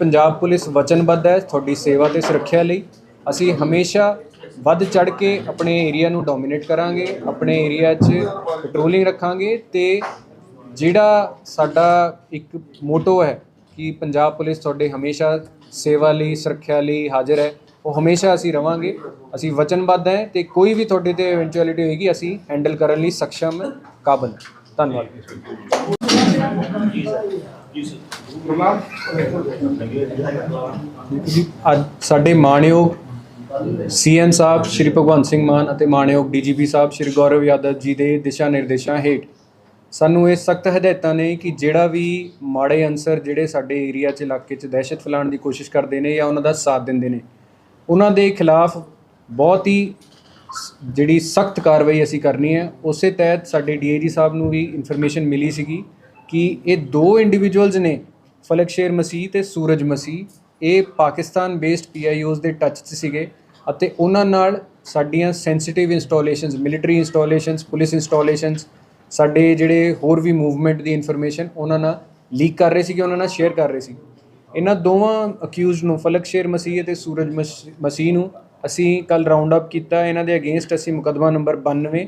Punjab police ਵਚਨਬੱਧ ਹੈ ਤੁਹਾਡੀ ਸੇਵਾ ਤੇ ਸੁਰੱਖਿਆ ਲਈ। ਅਸੀਂ ਹਮੇਸ਼ਾ ਵੱਧ ਚੜ ਕੇ ਆਪਣੇ ਏਰੀਆ ਨੂੰ ਡੋਮਿਨੇਟ ਕਰਾਂਗੇ, ਆਪਣੇ ਏਰੀਆ 'ਚ ਪੈਟਰੋਲਿੰਗ ਰੱਖਾਂਗੇ ਤੇ ਜਿਹੜਾ ਸਾਡਾ ਇੱਕ ਮੋਟੋ ਹੈ ਕਿ ਪੰਜਾਬ ਪੁਲਿਸ ਤੁਹਾਡੇ ਹਮੇਸ਼ਾ ਸੇਵਾ ਲਈ, ਸੁਰੱਖਿਆ ਲਈ ਹਾਜ਼ਰ ਹੈ, ਉਹ ਹਮੇਸ਼ਾ ਅਸੀਂ ਰਵਾਂਗੇ। ਅਸੀਂ ਵਚਨਬੱਧ ਹੈ ਤੇ ਕੋਈ ਵੀ ਤੁਹਾਡੇ ਤੇ ਇਵੈਂਚੁਅਲਿਟੀ ਹੋਏਗੀ, ਅਸੀਂ ਹੈਂਡਲ ਕਰਨ ਲਈ ਸક્ષਮ ਕਾਬਲ ਧੰਨਵਾਦ। ਅੱਜ ਸਾਡੇ ਮਾਣਯੋਗ ਸੀਐਮ ਸਾਹਿਬ ਸ਼੍ਰੀ ਭਗਵੰਤ ਸਿੰਘ ਮਾਨ ਅਤੇ ਮਾਣਯੋਗ ਡੀਜੀਪੀ ਸਾਹਿਬ ਸ਼੍ਰੀ ਗੌਰਵ ਯਾਦਵ ਜੀ ਦੇ ਦਿਸ਼ਾ ਨਿਰਦੇਸ਼ਾਂ ਹੇਠ ਸਾਨੂੰ ਇਹ ਸਖਤ ਹਦਾਇਤਾਂ ਨੇ ਕਿ ਜਿਹੜਾ ਵੀ ਮਾੜੇ ਅਨਸਰ ਜਿਹੜੇ ਸਾਡੇ ਏਰੀਆ 'ਚ, ਇਲਾਕੇ 'ਚ ਦਹਿਸ਼ਤ ਫੈਲਾਉਣ ਦੀ ਕੋਸ਼ਿਸ਼ ਕਰਦੇ ਨੇ ਜਾਂ ਉਹਨਾਂ ਦਾ ਸਾਥ ਦਿੰਦੇ ਨੇ, ਉਹਨਾਂ ਦੇ ਖਿਲਾਫ ਬਹੁਤ ਹੀ ਜਿਹੜੀ ਸਖਤ ਕਾਰਵਾਈ ਅਸੀਂ ਕਰਨੀ ਹੈ। ਉਸੇ ਤਹਿਤ ਸਾਡੇ ਡੀਏਜੀ ਸਾਹਿਬ ਨੂੰ ਵੀ ਇਨਫੋਰਮੇਸ਼ਨ ਮਿਲੀ ਸੀਗੀ। ਕਿ ਇਹ ਦੋ ਇੰਡੀਵਿਜੂਅਲਸ ਨੇ, ਫਲਕ ਸ਼ੇਰ ਮਸੀਹ ਤੇ ਸੂਰਜ ਮਸੀਹ, ਇਹ ਪਾਕਿਸਤਾਨ ਬੇਸਡ ਪੀਆਈਓਜ਼ ਦੇ ਟੱਚ 'ਚ ਸੀਗੇ ਅਤੇ ਉਹਨਾਂ ਨਾਲ ਸਾਡੀਆਂ sensitive installations military installations police installations ਸਾਡੇ ਜਿਹੜੇ ਹੋਰ ਵੀ ਮੂਵਮੈਂਟ ਦੀ ਇਨਫੋਰਮੇਸ਼ਨ ਉਹਨਾਂ ਨਾਲ ਲੀਕ ਕਰ ਰਹੇ ਸੀਗੇ, ਉਹਨਾਂ ਨਾਲ ਸ਼ੇਅਰ ਕਰ ਰਹੇ ਸੀ। ਇਹਨਾਂ ਦੋਵਾਂ ਅਕਿਊਜ਼ਡ ਨੂੰ, ਫਲਕ ਸ਼ੇਰ ਮਸੀਹ ਅਤੇ ਸੂਰਜ ਮਸ- ਮਸੀਹ ਨੂੰ ਅਸੀਂ ਕੱਲ ਰਾਉਂਡ ਅਪ ਕੀਤਾ, ਇਹਨਾਂ ਦੇ ਅਗੇਂਸਟ ਅਸੀਂ ਮੁਕੱਦਮਾ number 92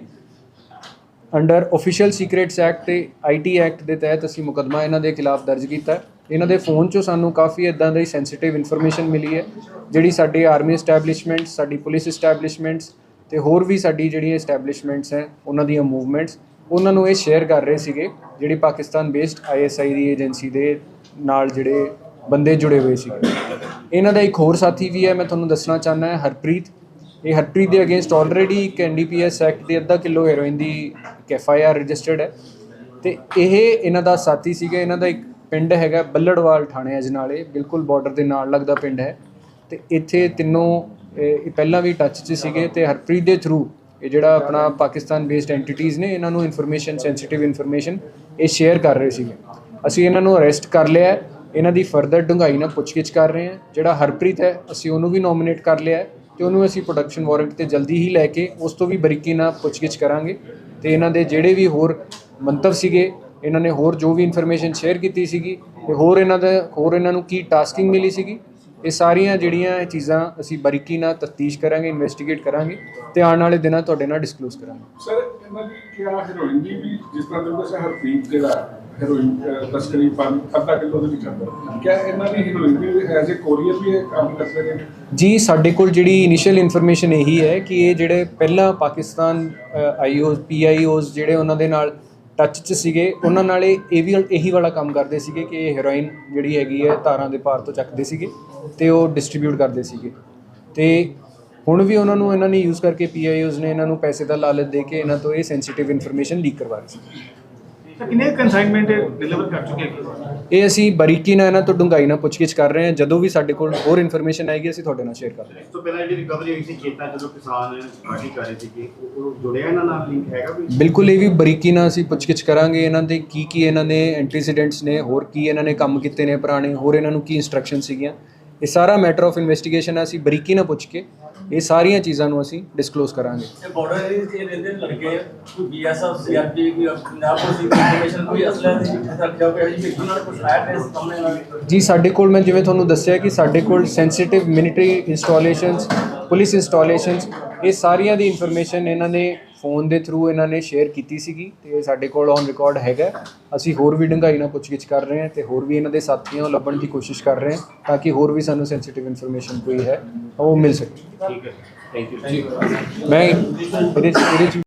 under official secrets act ਤੇ ਆਈਟੀ ਐਕਟ ਦੇ ਤਹਿਤ ਅਸੀਂ ਮੁਕੱਦਮਾ ਇਹਨਾਂ ਦੇ ਖਿਲਾਫ ਦਰਜ ਕੀਤਾ ਇਹਨਾਂ ਦੇ ਫੋਨ 'ਚੋਂ ਸਾਨੂੰ ਕਾਫੀ ਇਦਾਂ ਦੀ ਸੈਂਸਿਟਿਵ ਇਨਫੋਰਮੇਸ਼ਨ ਮਿਲੀ ਹੈ, ਜਿਹੜੀ ਸਾਡੀ ਆਰਮੀ ਐਸਟੈਬਲਿਸ਼ਮੈਂਟਸ ਸਾਡੀ ਪੁਲਿਸ ਐਸਟੈਬਲਿਸ਼ਮੈਂਟਸ ਤੇ ਹੋਰ ਵੀ ਸਾਡੀ ਜਿਹੜੀਆਂ ਐਸਟੈਬਲਿਸ਼ਮੈਂਟਸ ਹੈ, ਉਹਨਾਂ ਦੀਆਂ ਮੂਵਮੈਂਟਸ ਉਹਨਾਂ ਨੂੰ ਇਹ ਸ਼ੇਅਰ ਕਰ ਰਹੇ ਸੀਗੇ, ਜਿਹੜੀ ਪਾਕਿਸਤਾਨ ਬੇਸਡ ਆਈਐਸਆਈ ਦੀ ਏਜੰਸੀ ਦੇ ਨਾਲ ਜਿਹੜੇ ਬੰਦੇ ਜੁੜੇ ਹੋਏ ਸੀ ਇਹਨਾਂ ਦਾ ਇੱਕ ਹੋਰ ਸਾਥੀ ਵੀ ਹੈ, ਮੈਂ ਤੁਹਾਨੂੰ ਦੱਸਣਾ ਚਾਹੁੰਦਾ ਹਾਂ, ਹਰਪ੍ਰੀਤ। ਇਹ ਹਰਪ੍ਰੀਤ ਦੇ ਅਗੇਂਸਟ ਆਲਰੇਡੀ ਇੱਕ ਐਨਡੀਪੀਐਸ ਐਕਟ ਦੇ ਅੱਧਾ ਕਿਲੋ ਹੈਰੋਇਨ ਦੀ ਇੱਕ ਐਫਆਈਆਰ ਰਜਿਸਟਰਡ ਹੈ। ਤੇ ਇਹ ਇਹਨਾਂ ਦਾ ਸਾਥੀ ਸੀਗਾ, ਇਹਨਾਂ ਦਾ ਇੱਕ ਪਿੰਡ ਹੈਗਾ ਬੱਲੜਵਾਲ ਥਾਣੇ ਅਜਨਾਲੇ ਬਿਲਕੁਲ ਬਾਰਡਰ ਦੇ ਨਾਲ ਲੱਗਦਾ ਪਿੰਡ ਹੈ। ਤੇ ਇੱਥੇ ਤਿੰਨੋਂ, ਇਹ ਪਹਿਲਾਂ ਵੀ ਟੱਚ 'ਚ ਸੀਗੇ ਤੇ ਹਰਪ੍ਰੀਤ ਦੇ ਥਰੂ ਇਹ ਜਿਹੜਾ ਆਪਣਾ ਪਾਕਿਸਤਾਨ ਬੇਸਡ ਐਂਟੀਟੀਜ਼ ਨੇ, ਇਹਨਾਂ ਨੂੰ ਇਨਫੋਰਮੇਸ਼ਨ ਸੈਂਸਿਟਿਵ ਇਨਫੋਰਮੇਸ਼ਨ ਇਹ ਸ਼ੇਅਰ ਕਰ ਰਹੇ ਸੀਗੇ। ਅਸੀਂ ਇਹਨਾਂ ਨੂੰ ਅਰੈਸਟ ਕਰ ਲਿਆ ਇਹਨਾਂ ਦੀ ਫਰਦਰ ਡੂੰਘਾਈ ਨਾਲ ਪੁੱਛਗਿੱਛ ਕਰ ਰਹੇ ਹਾਂ। ਜਿਹੜਾ ਹਰਪ੍ਰੀਤ ਹੈ, ਅਸੀਂ ਉਹਨੂੰ ਵੀ ਨੋਮੀਨੇਟ ਕਰ ਲਿਆ ਤੇ ਉਹਨੂੰ ਅਸੀਂ ਪ੍ਰੋਡਕਸ਼ਨ ਵਾਰੰਟ ਤੇ ਜਲਦੀ ਹੀ ਲੈ ਕੇ ਉਸ ਤੋਂ ਵੀ ਬਰੀਕੀ ਨਾਲ ਪੁੱਛਗਿੱਛ ਕਰਾਂਗੇ। ਤੇ ਇਹਨਾਂ ਦੇ ਜਿਹੜੇ ਵੀ ਹੋਰ ਮੰਤਵ ਸੀਗੇ, ਇਹਨਾਂ ਨੇ ਹੋਰ ਜੋ ਵੀ ਇਨਫੋਰਮੇਸ਼ਨ ਸ਼ੇਅਰ ਕੀਤੀ ਸੀਗੀ ਤੇ ਹੋਰ ਇਹਨਾਂ ਦਾ, ਹੋਰ ਇਹਨਾਂ ਨੂੰ ਕੀ ਟਾਸਕਿੰਗ ਮਿਲੀ ਸੀਗੀ, ਇਹ ਸਾਰੀਆਂ ਜਿਹੜੀਆਂ ਇਹ ਚੀਜ਼ਾਂ ਅਸੀਂ ਬਰੀਕੀ ਨਾਲ ਤਫਤੀਸ਼ ਕਰਾਂਗੇ ਇਨਵੈਸਟੀਗੇਟ ਕਰਾਂਗੇ ਤੇ ਆਉਣ ਵਾਲੇ ਦਿਨਾਂ ਤੁਹਾਡੇ ਨਾਲ ਡਿਸਕਲੋਜ਼ ਕਰਾਂਗੇ। ਸਰ ਇਹਨਾਂ ਦੀ ਕਿਹਾ ਹੈਰੋਇਨ ਦੀ ਵੀ ਜਿਸ ਤਰ੍ਹਾਂ ਦੇ ਦੱਸਿਆ ਹਰਪ੍ਰੀਤ ਜਿਹੜਾ ਹੈਰੋਇਨ ਤਸਕਰੀ ਪੰਜ ਅੱਧਾ ਕਿਲੋ ਦੇ ਵਿੱਚ ਆਉਂਦਾ। ਕਿਆ ਇਹਨਾਂ ਦੀ ਹੈਰੋਇਨ ਵੀ ਐਜ਼ ਅ ਕੋਰੀਅਰ ਵੀ ਕੰਮ ਕਰ ਨੇ? ਜੀ, ਸਾਡੇ ਕੋਲ ਜਿਹੜੀ ਇਨੀਸ਼ੀਅਲ ਇਨਫੋਰਮੇਸ਼ਨ ਇਹੀ ਹੈ ਕਿ ਇਹ ਜਿਹੜੇ ਪਹਿਲਾਂ ਪਾਕਿਸਤਾਨ ਆਈਓਜ਼ ਪੀਆਈਓਜ਼ ਜਿਹੜੇ ਉਹਨਾਂ ਦੇ ਨਾਲ ਟੱਚ 'ਚ ਸੀਗੇ, ਉਹਨਾਂ ਨਾਲ ਇਹ ਵੀ ਇਹੀ ਵਾਲਾ ਕੰਮ ਕਰਦੇ ਸੀਗੇ ਕਿ ਇਹ ਹੈਰੋਇਨ ਜਿਹੜੀ ਹੈਗੀ ਹੈ ਤਾਰਾਂ ਦੇ ਪਾਰ ਤੋਂ ਚੱਕਦੇ ਸੀਗੇ ਤੇ ਉਹ ਡਿਸਟ੍ਰੀਬਿਊਟ ਕਰਦੇ ਸੀਗੇ। ਤੇ ਹੁਣ ਵੀ ਉਹਨਾਂ ਨੂੰ ਇਹਨਾਂ ਨੇ ਯੂਜ਼ ਕਰਕੇ ਪੀਆਈਓਜ਼ ਨੇ ਇਹਨਾਂ ਨੂੰ ਪੈਸੇ ਦਾ ਲਾਲਚ ਦੇ ਕੇ ਇਹਨਾਂ ਤੋਂ ਇਹ ਸੈਂਸਿਟਿਵ ਇਨਫੋਰਮੇਸ਼ਨ ਲੀਕ ਕਰਵਾ ਰਹੇ ਸੀ। ਕਿੰਨੇ ਕਨਸਾਈਨਮੈਂਟ ਡਿਲੀਵਰ ਕਰ ਚੁੱਕੇ ਹੈ? ਇਹ ਅਸੀਂ ਬਰੀਕੀ ਨਾਲ ਇਹਨਾਂ ਤੋਂ ਡੂੰਘਾਈ ਨਾਲ ਪੁੱਛਗਿੱਛ ਕਰ ਰਹੇ ਹਾਂ। ਜਦੋਂ ਵੀ ਸਾਡੇ ਕੋਲ ਹੋਰ ਇਨਫੋਰਮੇਸ਼ਨ ਆਏਗੀ ਅਸੀਂ ਤੁਹਾਡੇ ਨਾਲ ਸ਼ੇਅਰ ਕਰਾਂਗੇ ਇਸ ਤੋਂ ਪਹਿਲਾਂ ਜਿਹੜੀ ਰਿਕਵਰੀ ਹੋਈ ਸੀ ਖੇਤਾਂ ਜਦੋਂ ਕਿਸਾਨ ਪਾਰਟੀ ਕਰ ਰਹੇ ਸੀਗੇ ਉਹ ਉਹ ਜੁੜਿਆ ਇਹਨਾਂ ਨਾਲ? ਲਿੰਕ ਹੈਗਾ ਵੀ ਬਿਲਕੁਲ ਇਹ ਵੀ ਬਰੀਕੀ ਨਾਲ ਅਸੀਂ ਪੁੱਛਗਿੱਛ ਕਰਾਂਗੇ ਇਹਨਾਂ ਦੇ ਕੀ ਕੀ ਇਹਨਾਂ ਨੇ ਐਂਟੀਸੀਡੈਂਟਸ ਨੇ ਹੋਰ ਕੀ ਇਹਨਾਂ ਨੇ ਕੰਮ ਕੀਤੇ ਨੇ ਪੁਰਾਣੇ ਹੋਰ ਇਹਨਾਂ ਨੂੰ ਕੀ ਇਨਸਟਰਕਸ਼ਨ ਸੀਗੀਆਂ। ਇਹ ਸਾਰਾ ਮੈਟਰ ਆਫ ਇਨਵੈਸਟੀਗੇਸ਼ਨ ਹੈ ਅਸੀਂ ਬਰੀਕੀ ਨਾਲ ਪੁੱਛ ਕੇ ਇਹ ਸਾਰੀਆਂ ਚੀਜ਼ਾਂ ਨੂੰ ਅਸੀਂ ਡਿਸਕਲੋਜ਼ ਕਰਾਂਗੇ। ਇਹ ਬਾਰਡਰ ਏਰੀਆ ਇਹ ਰਹਿੰਦੇ ਲੜਕੇ ਕੋਈ ਬੀਐਸਐਫ ਸੀਆਰਪੀ ਕੋਈ ਪੰਜਾਬ ਪੁਲਿਸ ਦੀ ਇਨਫੋਰਮੇਸ਼ਨ ਕੋਈ ਅਸਲਾ ਦੀ ਰੱਖਿਆ ਹੋਇਆ ਜੀ ਕਿ ਉਹਨਾਂ ਨੇ ਕੁਝ ਆਇਆ ਟ੍ਰੇਸ ਸਾਹਮਣੇ ਨਾਲ। ਜੀ ਸਾਡੇ ਕੋਲ ਮੈਂ ਜਿਵੇਂ ਤੁਹਾਨੂੰ ਦੱਸਿਆ ਕਿ ਸਾਡੇ ਕੋਲ sensitive military installations police installations ਇਹ ਸਾਰੀਆਂ ਦੀ ਇਨਫੋਰਮੇਸ਼ਨ ਇਹਨਾਂ ਨੇ ਫੋਨ ਦੇ ਥਰੂ ਇਹਨਾਂ ਨੇ ਸ਼ੇਅਰ ਕੀਤੀ ਸੀਗੀ ਤੇ ਸਾਡੇ ਕੋਲ ਔਨ ਰਿਕਾਰਡ ਹੈਗਾ। ਅਸੀਂ ਹੋਰ ਵੀ ਡੂੰਘਾਈ ਨਾਲ ਪੁੱਛਗਿੱਛ ਕਰ ਰਹੇ ਹਾਂ ਤੇ ਹੋਰ ਵੀ ਇਹਨਾਂ ਦੇ ਸਾਥੀਆਂ ਨੂੰ ਲੱਭਣ ਦੀ ਕੋਸ਼ਿਸ਼ ਕਰ ਰਹੇ ਹਾਂ ਤਾਂ ਕਿ ਹੋਰ ਵੀ ਸਾਨੂੰ ਸੈਂਸਿਟਿਵ ਇਨਫੋਰਮੇਸ਼ਨ ਕੋਈ ਹੈ। ਉਹ ਮਿਲ ਸਕੇ। ਠੀਕ ਹੈ। ਥੈਂਕ ਯੂ ਮੈਂ ਇਹਦੇ 'ਚ- ਇਹਦੇ 'ਚ